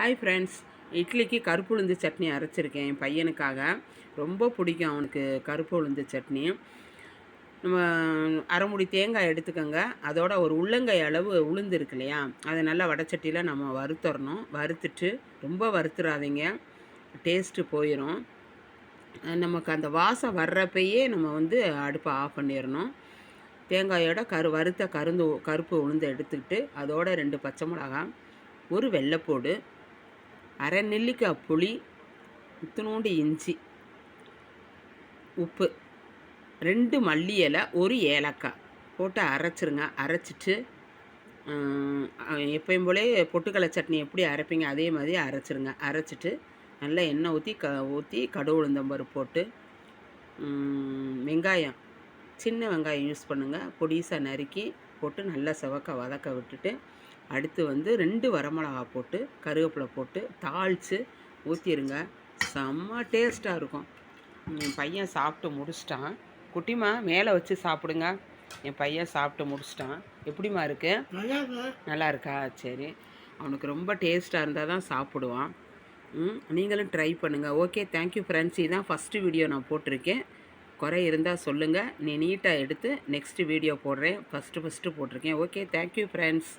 Hi friends இட்லிக்கு கருப்பு உளுந்து சட்னி அரைச்சிருக்கேன். என் பையனுக்காக. ரொம்ப பிடிக்கும் அவனுக்கு கருப்பு உளுந்து சட்னி. நம்ம அரைமுடி தேங்காய் எடுத்துக்கோங்க. அதோட ஒரு உள்ளங்காய் அளவு உளுந்து இருக்கு இல்லையா? அதை நல்லா வடச்சட்டியில் நம்ம வறுத்துறணும் வறுத்துட்டு ரொம்ப வறுத்துறாதீங்க. டேஸ்ட்டு போயிடும் நமக்கு அந்த வாசம் வர்றப்பயே நம்ம வந்து அடுப்பை ஆஃப் பண்ணிடணும். தேங்காயோட கரு வறுத்த கருந்து கருப்பு உளுந்து எடுத்துக்கிட்டு அதோட ரெண்டு பச்சை மிளகாய் ஒரு வெள்ளைப்பூடு அரை நெல்லிக்காய் புளி இத்தினோண்டு இஞ்சி உப்பு ரெண்டு மல்லி இலை ஒரு ஏலக்காய் போட்டு அரைச்சிருங்க. அரைச்சிட்டு எப்பயும் போலே பொட்டுக்கடலை சட்னி எப்படி அரைப்பீங்க அதே மாதிரி அரைச்சிருங்க. அரைச்சிட்டு நல்லா எண்ணெய் ஊற்றி க ஊற்றி கடுகு உளுந்தம்பருப்பு போட்டு வெங்காயம் சின்ன வெங்காயம் யூஸ் பண்ணுங்கள் பொடிசாக நறுக்கி போட்டு நல்லா செவக்க வதக்க விட்டுட்டு அடுத்து வந்து ரெண்டு வரமிளகா போட்டு கருவேப்பிலை போட்டு தாளித்து ஊற்றிடுங்க செம்ம டேஸ்ட்டாக இருக்கும். என் பையன் சாப்பிட்டு முடிச்சிட்டான். குட்டிமா மேலே வச்சு சாப்பிடுங்க. என் பையன் சாப்பிட்டு முடிச்சிட்டான். எப்படிம்மா இருக்கு? நல்லா இருக்கா? சரி. அவனுக்கு ரொம்ப டேஸ்ட்டாக இருந்தால் தான் சாப்பிடுவான். ம் நீங்களும் ட்ரை பண்ணுங்கள் ஓகே தேங்க்யூ ஃப்ரெண்ட்ஸ் இதுதான் ஃபஸ்ட்டு வீடியோ நான் போட்டிருக்கேன். குறை இருந்தால் சொல்லுங்கள் நீ நீட்டாக எடுத்து நெக்ஸ்ட்டு வீடியோ போடுறேன். ஃபஸ்ட்டு ஃபஸ்ட்டு போட்டிருக்கேன். Okay thank you friends